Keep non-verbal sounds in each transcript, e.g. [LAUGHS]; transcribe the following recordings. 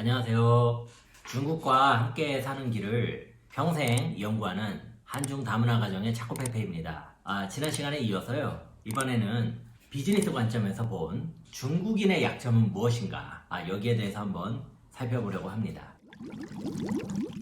안녕하세요. 중국과 함께 사는 길을 평생 연구하는 한중 다문화 가정의 차코페페입니다. 아, 지난 시간에 이어서요. 이번에는 비즈니스 관점에서 본 중국인의 약점은 무엇인가? 아, 여기에 대해서 한번 살펴보려고 합니다.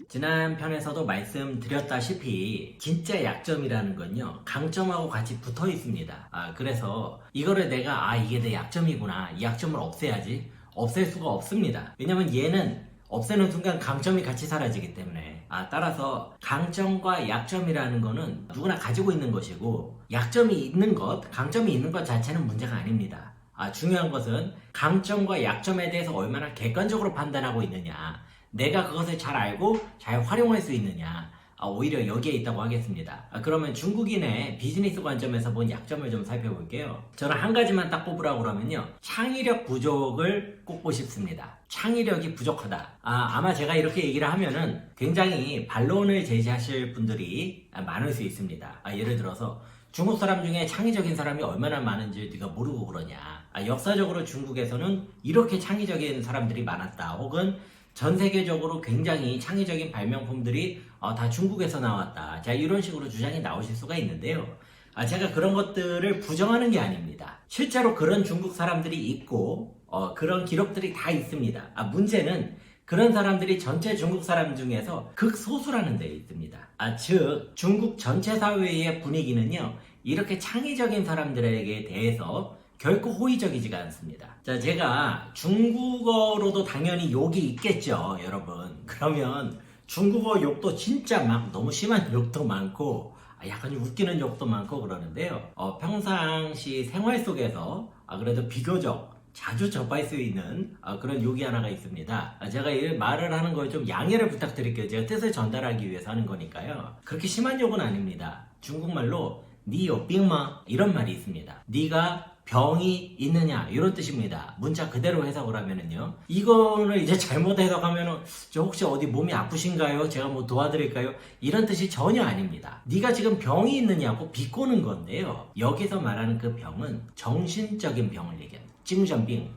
지난 편에서도 말씀드렸다시피 진짜 약점이라는 건요 강점하고 같이 붙어 있습니다. 아 그래서 이거를 내가 아 이게 내 약점이구나 이 약점을 없애야지 없앨 수가 없습니다. 왜냐면 얘는 없애는 순간 강점이 같이 사라지기 때문에 아 따라서 강점과 약점이라는 거는 누구나 가지고 있는 것이고 약점이 있는 것 강점이 있는 것 자체는 문제가 아닙니다. 아 중요한 것은 강점과 약점에 대해서 얼마나 객관적으로 판단하고 있느냐 내가 그것을 잘 알고 잘 활용할 수 있느냐 아, 오히려 여기에 있다고 하겠습니다. 아, 그러면 중국인의 비즈니스 관점에서 본 약점을 좀 살펴볼게요. 저는 한 가지만 딱 꼽으라고 그러면요. 창의력 부족을 꼽고 싶습니다. 창의력이 부족하다. 아, 아마 제가 이렇게 얘기를 하면은 굉장히 반론을 제시하실 분들이 아, 많을 수 있습니다. 아, 예를 들어서 중국 사람 중에 창의적인 사람이 얼마나 많은지 네가 모르고 그러냐. 아, 역사적으로 중국에서는 이렇게 창의적인 사람들이 많았다. 혹은 전 세계적으로 굉장히 창의적인 발명품들이 어, 다 중국에서 나왔다. 자, 이런 식으로 주장이 나오실 수가 있는데요. 아, 제가 그런 것들을 부정하는 게 아닙니다. 실제로 그런 중국 사람들이 있고, 어, 그런 기록들이 다 있습니다. 아, 문제는 그런 사람들이 전체 중국 사람 중에서 극소수라는 데 있습니다. 아, 즉, 중국 전체 사회의 분위기는요, 이렇게 창의적인 사람들에게 대해서 결코 호의적이지가 않습니다. 자, 제가 중국어로도 당연히 욕이 있겠죠, 여러분. 그러면 중국어 욕도 진짜 막 너무 심한 욕도 많고, 아, 약간 웃기는 욕도 많고 그러는데요. 어, 평상시 생활 속에서 아, 그래도 비교적 자주 접할 수 있는 아, 그런 욕이 하나가 있습니다. 아, 제가 이 말을 하는 걸 좀 양해를 부탁드릴게요. 제가 뜻을 전달하기 위해서 하는 거니까요. 그렇게 심한 욕은 아닙니다. 중국말로 니요 빙마 이런 말이 있습니다. 니가 병이 있느냐 이런 뜻입니다. 문자 그대로 해석을 하면은요. 이거를 이제 잘못 해석하면은 저 혹시 어디 몸이 아프신가요? 제가 뭐 도와드릴까요? 이런 뜻이 전혀 아닙니다. 네가 지금 병이 있느냐고 비꼬는 건데요. 여기서 말하는 그 병은 정신적인 병을 얘기합니다. 찡전빙.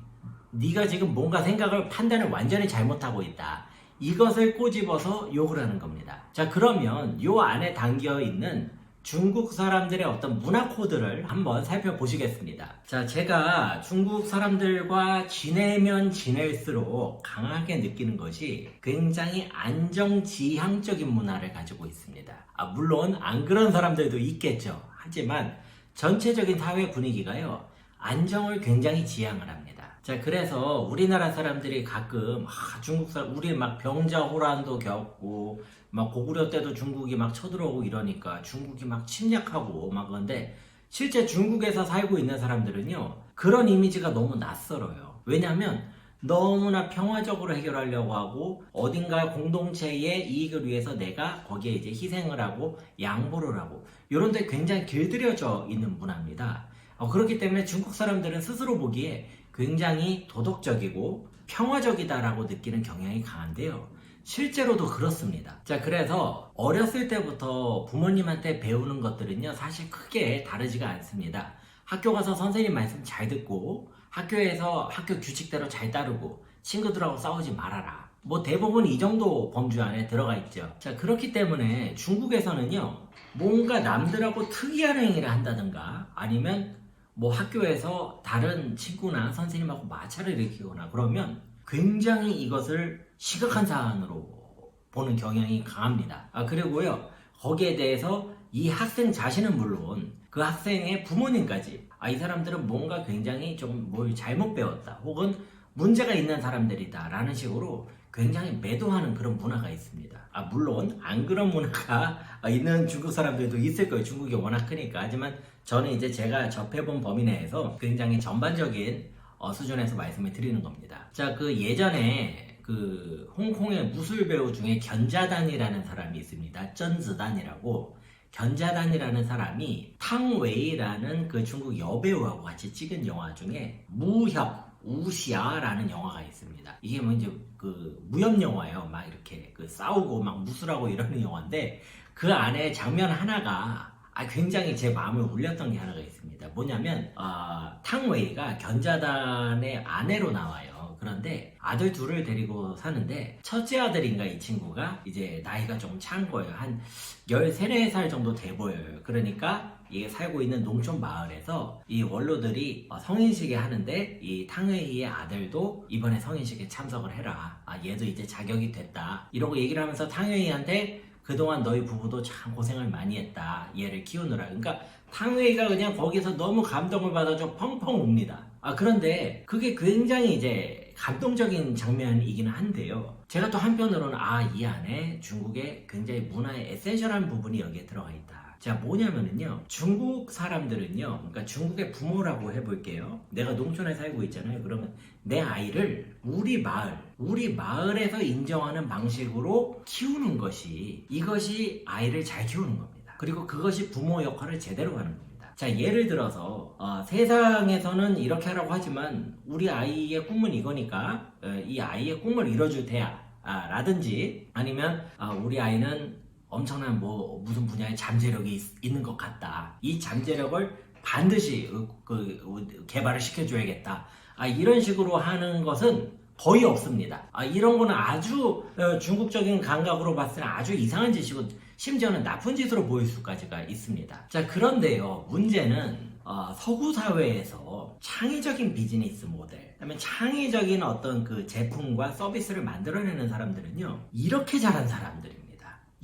네가 지금 뭔가 생각을 판단을 완전히 잘못하고 있다. 이것을 꼬집어서 욕을 하는 겁니다. 자 그러면 요 안에 담겨 있는 중국 사람들의 어떤 문화 코드를 한번 살펴보시겠습니다. 자, 제가 중국 사람들과 지내면 지낼수록 강하게 느끼는 것이 굉장히 안정지향적인 문화를 가지고 있습니다. 아, 물론 안 그런 사람들도 있겠죠. 하지만 전체적인 사회 분위기가요, 안정을 굉장히 지향을 합니다. 자, 그래서 우리나라 사람들이 가끔 아, 중국 사람 우리 막 병자 호란도 겪고 막 고구려 때도 중국이 막 쳐들어오고 이러니까 중국이 막 침략하고 막 그런데 실제 중국에서 살고 있는 사람들은요 그런 이미지가 너무 낯설어요. 왜냐하면 너무나 평화적으로 해결하려고 하고 어딘가 공동체의 이익을 위해서 내가 거기에 이제 희생을 하고 양보를 하고 이런 데 굉장히 길들여져 있는 문화입니다. 어, 그렇기 때문에 중국 사람들은 스스로 보기에 굉장히 도덕적이고 평화적이다라고 느끼는 경향이 강한데요. 실제로도 그렇습니다. 자, 그래서 어렸을 때부터 부모님한테 배우는 것들은요, 사실 크게 다르지가 않습니다. 학교 가서 선생님 말씀 잘 듣고, 학교에서 학교 규칙대로 잘 따르고, 친구들하고 싸우지 말아라. 뭐 대부분 이 정도 범주 안에 들어가 있죠. 자, 그렇기 때문에 중국에서는요, 뭔가 남들하고 특이한 행위를 한다든가, 아니면 뭐 학교에서 다른 친구나 선생님하고 마찰을 일으키거나 그러면 굉장히 이것을 심각한 사안으로 보는 경향이 강합니다. 아, 그리고요, 거기에 대해서 이 학생 자신은 물론 그 학생의 부모님까지 아, 이 사람들은 뭔가 굉장히 좀 뭘 잘못 배웠다 혹은 문제가 있는 사람들이다 라는 식으로 굉장히 매도하는 그런 문화가 있습니다. 아, 물론 안 그런 문화가 [LAUGHS] 있는 중국 사람들도 있을 거예요. 중국이 워낙 크니까. 하지만 저는 이제 제가 접해본 범위 내에서 굉장히 전반적인 어, 수준에서 말씀을 드리는 겁니다. 자, 그 예전에 그 홍콩의 무술 배우 중에 견자단이라는 사람이 있습니다. 쩐즈단이라고 견자단이라는 사람이 탕웨이라는 그 중국 여배우하고 같이 찍은 영화 중에 무협 우시아라는 영화가 있습니다. 이게 뭐 이제 그 무협 영화예요. 막 이렇게 그 싸우고 막 무술하고 이러는 영화인데 그 안에 장면 하나가 아, 굉장히 제 마음을 울렸던 게 하나가 있습니다. 뭐냐면 아, 탕웨이가 견자단의 아내로 나와요. 그런데 아들 둘을 데리고 사는데 첫째 아들인가 이 친구가 이제 나이가 좀 찬 거예요. 한 13, 4살 정도 돼 보여요. 그러니까 이게 살고 있는 농촌 마을에서 이 원로들이 어, 성인식에 하는데 이 탕웨이의 아들도 이번에 성인식에 참석을 해라. 아, 얘도 이제 자격이 됐다. 이러고 얘기를 하면서 탕웨이한테 그동안 너희 부부도 참 고생을 많이 했다. 얘를 키우느라. 그러니까 탕웨이가 그냥 거기서 너무 감동을 받아서 펑펑 웁니다. 아, 그런데 그게 굉장히 이제 감동적인 장면이기는 한데요. 제가 또 한편으로는 아, 이 안에 중국의 굉장히 문화의 에센셜한 부분이 여기에 들어가 있다. 자, 뭐냐면은요. 중국 사람들은요. 그러니까 중국의 부모라고 해볼게요. 내가 농촌에 살고 있잖아요. 그러면 내 아이를 우리 마을, 우리 마을에서 인정하는 방식으로 키우는 것이 이것이 아이를 잘 키우는 겁니다. 그리고 그것이 부모 역할을 제대로 하는 겁니다. 자, 예를 들어서 어, 세상에서는 이렇게 하라고 하지만 우리 아이의 꿈은 이거니까 어, 이 아이의 꿈을 이뤄줄 테야. 아, 라든지 아니면 아, 우리 아이는 엄청난 뭐 무슨 분야에 잠재력이 있, 는것 같다. 이 잠재력을 반드시 어, 그, 개발을 시켜줘야겠다. 아, 이런 식으로 하는 것은 거의 없습니다. 아, 이런 거는 아주 어, 중국적인 감각으로 봤을 때 아주 이상한 짓이고 심지어는 나쁜 짓으로 보일 수까지가 있습니다. 자, 그런데요. 문제는 어, 서구 사회에서 창의적인 비즈니스 모델, 그다음에 창의적인 어떤 그 제품과 서비스를 만들어내는 사람들은요. 이렇게 잘한 사람들입니다.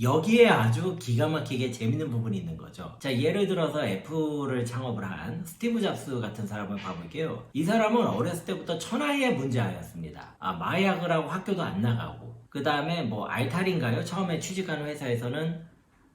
여기에 아주 기가 막히게 재밌는 부분이 있는 거죠. 자, 예를 들어서 애플을 창업을 한 스티브 잡스 같은 사람을 봐볼게요. 이 사람은 어렸을 때부터 천하의 문제아였습니다. 아, 마약을 하고 학교도 안 나가고. 그 다음에 뭐 알탈인가요? 처음에 취직하는 회사에서는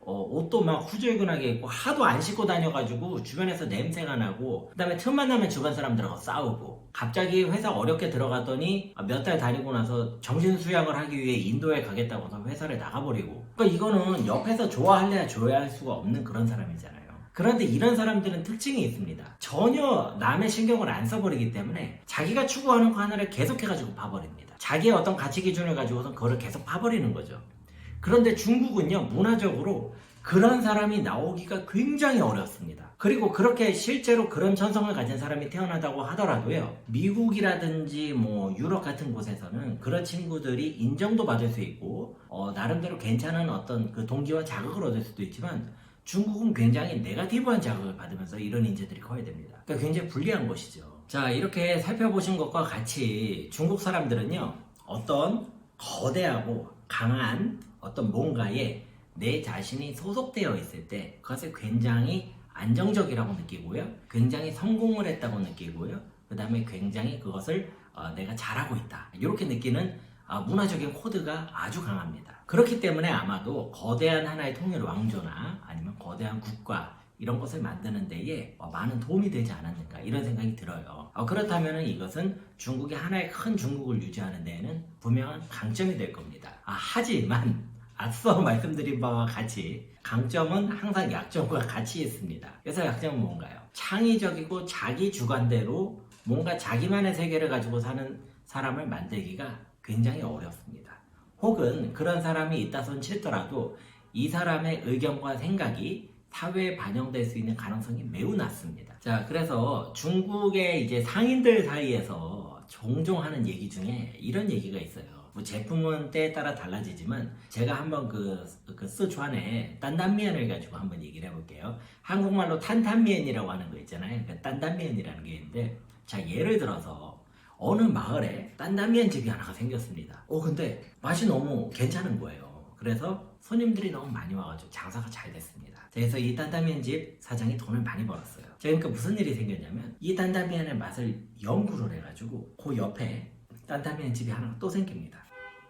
어, 옷도 막 후줄근하게 입고 하도 안 씻고 다녀가지고 주변에서 냄새가 나고 그 다음에 틈만 나면 주변 사람들하고 싸우고 갑자기 회사 어렵게 들어갔더니 몇 달 다니고 나서 정신 수양을 하기 위해 인도에 가겠다고 해서 회사를 나가버리고. 그러니까 이거는 옆에서 좋아할래야 좋아할 수가 없는 그런 사람이잖아요. 그런데 이런 사람들은 특징이 있습니다. 전혀 남의 신경을 안 써버리기 때문에 자기가 추구하는 거 하나를 계속해가지고 봐버립니다. 자기의 어떤 가치 기준을 가지고서 그거를 계속 봐버리는 거죠 그런데 중국은요, 문화적으로 그런 사람이 나오기가 굉장히 어렵습니다. 그리고 그렇게 실제로 그런 천성을 가진 사람이 태어나다고 하더라도요, 미국이라든지 뭐 유럽 같은 곳에서는 그런 친구들이 인정도 받을 수 있고, 어, 나름대로 괜찮은 어떤 그 동기와 자극을 얻을 수도 있지만, 중국은 굉장히 네가티브한 자극을 받으면서 이런 인재들이 커야 됩니다. 그러니까 굉장히 불리한 것이죠. 자, 이렇게 살펴보신 것과 같이 중국 사람들은요, 어떤 거대하고 강한 어떤 뭔가에 내 자신이 소속되어 있을 때 그것을 굉장히 안정적이라고 느끼고요. 굉장히 성공을 했다고 느끼고요. 그 다음에 굉장히 그것을 어, 내가 잘하고 있다. 이렇게 느끼는 어, 문화적인 코드가 아주 강합니다. 그렇기 때문에 아마도 거대한 하나의 통일 왕조나 아니면 거대한 국가 이런 것을 만드는 데에 어, 많은 도움이 되지 않았는가 이런 생각이 들어요. 어, 그렇다면 이것은 중국이 하나의 큰 중국을 유지하는 데에는 분명한 강점이 될 겁니다. 아, 하지만 앞서 [LAUGHS] 말씀드린 바와 같이 강점은 항상 약점과 같이 있습니다. 그래서 약점은 뭔가요? 창의적이고 자기 주관대로 뭔가 자기만의 세계를 가지고 사는 사람을 만들기가 굉장히 어렵습니다. 혹은 그런 사람이 있다 손 치더라도 이 사람의 의견과 생각이 사회에 반영될 수 있는 가능성이 매우 낮습니다. 자, 그래서 중국의 이제 상인들 사이에서 종종 하는 얘기 중에 이런 얘기가 있어요. 뭐 제품은 때에 따라 달라지지만 제가 한번 그, 그 스촨의 딴단미엔을 가지고 한번 얘기를 해볼게요. 한국말로 탄탄미엔이라고 하는 거 있잖아요. 그 딴단미엔이라는 게 있는데 자 예를 들어서 어느 마을에 딴단미엔 집이 하나가 생겼습니다. 어 근데 맛이 너무 괜찮은 거예요. 그래서 손님들이 너무 많이 와가지고 장사가 잘 됐습니다. 그래서 이 딴다미엔 집 사장이 돈을 많이 벌었어요. 그러니까 무슨 일이 생겼냐면 이 딴다미엔의 맛을 연구를 해가지고 그 옆에 딴다미엔 집이 하나가 또 생깁니다.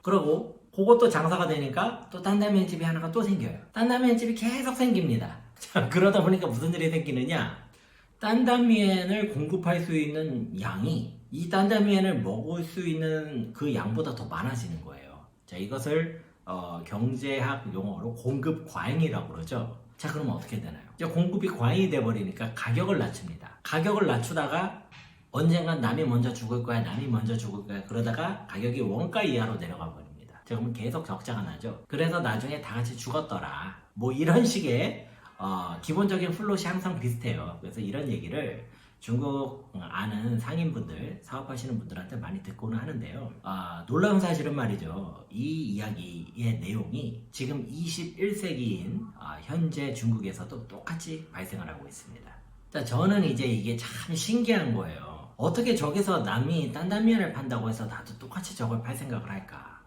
그러고 그것도 장사가 되니까 또 딴다미엔 집이 하나가 또 생겨요. 딴다미엔 집이 계속 생깁니다. [LAUGHS] 자, 그러다 보니까 무슨 일이 생기느냐? 딴다미엔을 공급할 수 있는 양이 이 딴다미엔을 먹을 수 있는 그 양보다 더 많아지는 거예요. 자, 이것을 어, 경제학 용어로 공급 과잉이라고 그러죠. 자, 그러면 어떻게 되나요? 이제 공급이 과잉이 돼 버리니까 가격을 낮춥니다. 가격을 낮추다가 언젠간 남이 먼저 죽을 거야, 남이 먼저 죽을 거야. 그러다가 가격이 원가 이하로 내려가 버립니다. 자, 그러면 계속 적자가 나죠. 그래서 나중에 다 같이 죽었더라. 뭐 이런 식의 어, 기본적인 플롯이 항상 비슷해요. 그래서 이런 얘기를 중국 아는 상인분들, 사업하시는 분들한테 많이 듣고는 하는데요. 아, 놀라운 사실은 말이죠. 이 이야기의 내용이 지금 21세기인 아, 현재 중국에서도 똑같이 발생을 하고 있습니다. 자, 저는 이제 이게 참 신기한 거예요. 어떻게 저기서 남이 딴딴면을 판다고 해서 나도 똑같이 저걸 팔 생각을 할까?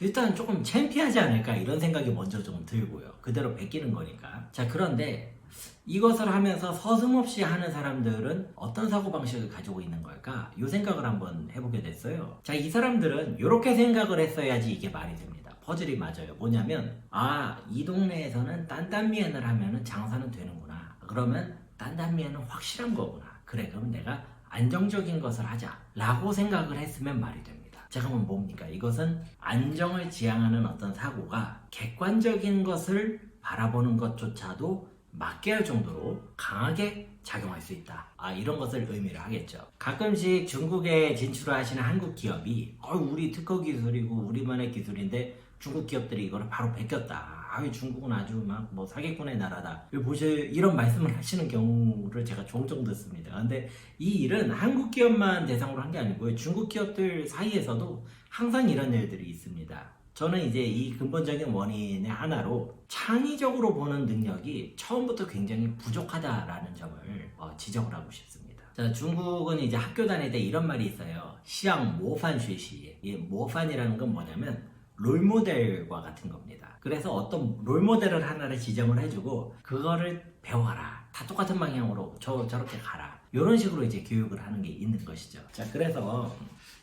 일단 조금 창피하지 않을까 이런 생각이 먼저 좀 들고요. 그대로 베끼는 거니까. 자, 그런데 이것을 하면서 서슴없이 하는 사람들은 어떤 사고방식을 가지고 있는 걸까? 이 생각을 한번 해보게 됐어요. 자, 이 사람들은 이렇게 생각을 했어야지 이게 말이 됩니다. 퍼즐이 맞아요. 뭐냐면, 아, 이 동네에서는 딴딴미엔을 하면은 장사는 되는구나. 그러면 딴딴미엔은 확실한 거구나. 그래, 그럼 내가 안정적인 것을 하자. 라고 생각을 했으면 말이 됩니다. 자, 그러면 뭡니까? 이것은 안정을 지향하는 어떤 사고가 객관적인 것을 바라보는 것조차도 맞게 할 정도로 강하게 작용할 수 있다. 아, 이런 것을 의미를 하겠죠. 가끔씩 중국에 진출을 하시는 한국 기업이, 어, 우리 특허 기술이고 우리만의 기술인데 중국 기업들이 이거를 바로 베꼈다. 아, 중국은 아주 막 뭐 사기꾼의 나라다. 보실 이런 말씀을 하시는 경우를 제가 종종 듣습니다. 근데 이 일은 한국 기업만 대상으로 한 게 아니고요. 중국 기업들 사이에서도 항상 이런 일들이 있습니다. 저는 이제 이 근본적인 원인의 하나로 창의적으로 보는 능력이 처음부터 굉장히 부족하다라는 점을 어, 지적을 하고 싶습니다. 자, 중국은 이제 학교 다닐 때 이런 말이 있어요. 시ang 모판学习. 이 모판이라는 건 뭐냐면 롤모델과 같은 겁니다. 그래서 어떤 롤모델을 하나를 지정을 해주고 그거를 배워라. 다 똑같은 방향으로 저 저렇게 가라. 이런 식으로 이제 교육을 하는 게 있는 것이죠. 자, 그래서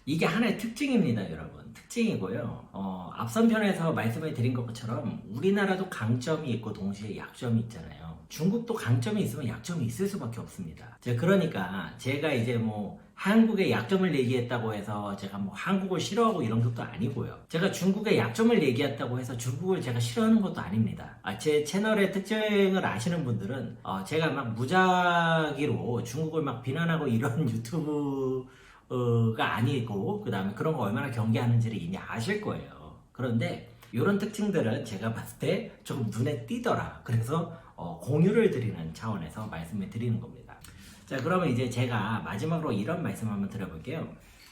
이게 하나의 특징입니다, 여러분. 특징이고요. 어, 앞선 편에서 말씀을 드린 것처럼 우리나라도 강점이 있고 동시에 약점이 있잖아요. 중국도 강점이 있으면 약점이 있을 수밖에 없습니다. 자, 그러니까 제가 이제 뭐 한국의 약점을 얘기했다고 해서 제가 뭐 한국을 싫어하고 이런 것도 아니고요. 제가 중국의 약점을 얘기했다고 해서 중국을 제가 싫어하는 것도 아닙니다. 아, 제 채널의 특징을 아시는 분들은 어, 제가 막 무작위로 중국을 막 비난하고 이런 [LAUGHS] 유튜브 가 아니고 그 다음에 그런 거 얼마나 경계하는지를 이미 아실 거예요. 그런데 이런 특징들은 제가 봤을 때 조금 눈에 띄더라. 그래서 어, 공유를 드리는 차원에서 말씀을 드리는 겁니다. 자 그러면 이제 제가 마지막으로 이런 말씀 한번 드려볼게요.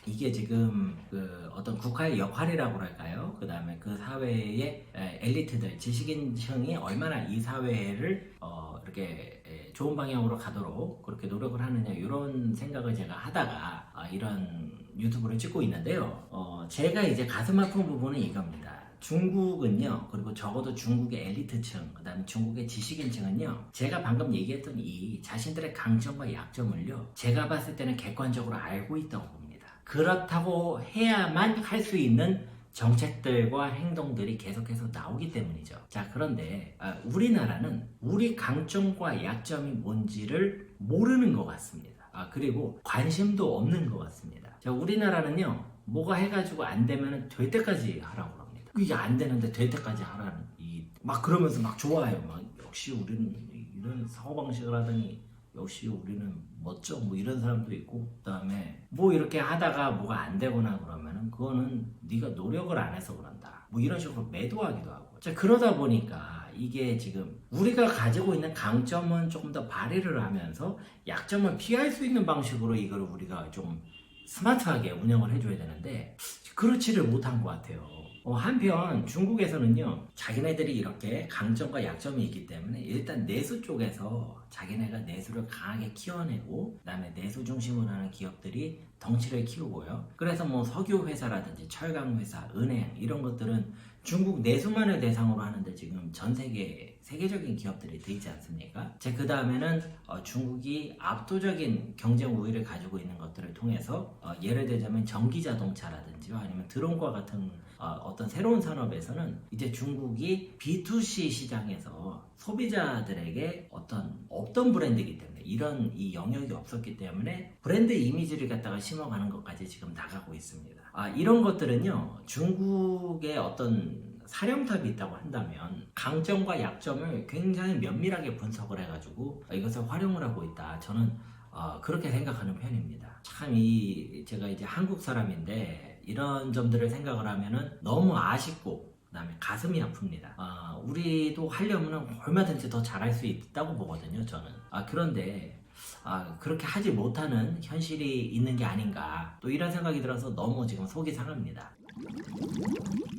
이게 지금 그 어떤 국가의 역할이라고 할까요? 그 다음에 그 사회의 에, 엘리트들, 지식인층이 얼마나 이 사회를 어, 이렇게 에, 좋은 방향으로 가도록 그렇게 노력을 하느냐 이런 생각을 제가 하다가 아, 이런 유튜브를 찍고 있는데요. 어, 제가 이제 가슴 아픈 부분은 이겁니다. 중국은요, 그리고 적어도 중국의 엘리트층, 그 다음에 중국의 지식인층은요, 제가 방금 얘기했던 이 자신들의 강점과 약점을요, 제가 봤을 때는 객관적으로 알고 있다고 봅니다. 그렇다고 해야만 할 수 있는 정책들과 행동들이 계속해서 나오기 때문이죠. 자, 그런데 아, 우리나라는 우리 강점과 약점이 뭔지를 모르는 것 같습니다. 아, 그리고 관심도 없는 것 같습니다. 자, 우리나라는요, 뭐가 해가지고 안 되면 될 때까지 하라고 이게 안 되는데 될 때까지 하라는 이 막 그러면서 막 좋아요. 막 역시 우리는 이런 사고 방식을 하더니 역시 우리는 멋져 뭐 이런 사람도 있고 그다음에 뭐 이렇게 하다가 뭐가 안 되거나 그러면은 그거는 네가 노력을 안 해서 그런다 뭐 이런 식으로 매도하기도 하고 자 그러다 보니까 이게 지금 우리가 가지고 있는 강점은 조금 더 발휘를 하면서 약점을 피할 수 있는 방식으로 이걸 우리가 좀 스마트하게 운영을 해줘야 되는데 그렇지를 못한 것 같아요. 어, 한편 중국에서는요 자기네들이 이렇게 강점과 약점이 있기 때문에 일단 내수 쪽에서 자기네가 내수를 강하게 키워내고 그다음에 내수 중심으로 하는 기업들이 덩치를 키우고요 그래서 뭐 석유 회사라든지 철강 회사, 은행 이런 것들은 중국 내수만을 대상으로 하는데 지금 전 세계 세계적인 기업들이 되지 않습니까? 제 그 다음에는 어, 중국이 압도적인 경쟁 우위를 가지고 있는 것들을 통해서 어, 예를 들자면 전기 자동차라든지 아니면 드론과 같은 어, 떤 새로운 산업에서는 이제 중국이 B2C 시장에서 소비자들에게 어떤 없던 브랜드이기 때문에 이런 이 영역이 없었기 때문에 브랜드 이미지를 갖다가 심어가는 것까지 지금 나가고 있습니다. 아, 이런 것들은요 중국의 어떤 사령탑이 있다고 한다면 강점과 약점을 굉장히 면밀하게 분석을 해가지고 이것을 활용을 하고 있다. 저는 어, 그렇게 생각하는 편입니다. 참 이 제가 이제 한국 사람인데 이런 점들을 생각을 하면은 너무 아쉽고 그다음에 가슴이 아픕니다. 아, 우리도 하려면 얼마든지 더 잘할 수 있다고 보거든요. 저는. 아 그런데 아, 그렇게 하지 못하는 현실이 있는 게 아닌가 또 이런 생각이 들어서 너무 지금 속이 상합니다.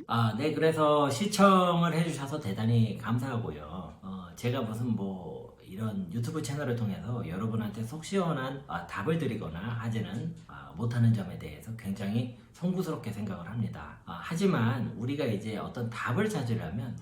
아, 네, 그래서 시청을 해주셔서 대단히 감사하고요. 어, 제가 무슨 뭐 이런 유튜브 채널을 통해서 여러분한테 속 시원한 아, 답을 드리거나 하지는 아, 못하는 점에 대해서 굉장히 송구스럽게 생각을 합니다. 아, 하지만 우리가 이제 어떤 답을 찾으려면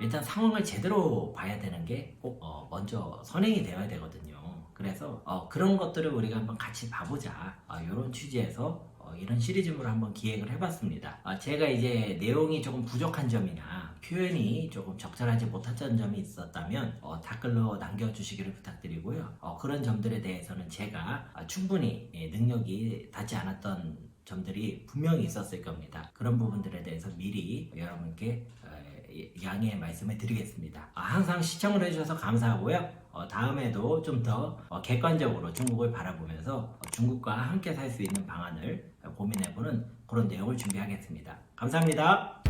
일단 상황을 제대로 봐야 되는 게꼭 먼저 선행이 되어야 되거든요. 그래서 어, 그런 것들을 우리가 한번 같이 봐보자. 이런 취지에서 어, 이런 시리즈물을 한번 기획을 해봤습니다. 아, 제가 이제 내용이 조금 부족한 점이나 표현이 조금 적절하지 못했던 점이 있었다면 어, 댓글로 남겨주시기를 부탁드리고요. 어, 그런 점들에 대해서는 제가 아, 충분히 예, 능력이 닿지 않았던 점들이 분명히 있었을 겁니다. 그런 부분들에 대해서 미리 여러분께 어, 양해 말씀을 드리겠습니다. 아, 항상 시청을 해주셔서 감사하고요. 어, 다음에도 좀 더 객관적으로 중국을 바라보면서 어, 중국과 함께 살 수 있는 방안을 고민해보는 그런 내용을 준비하겠습니다. 감사합니다.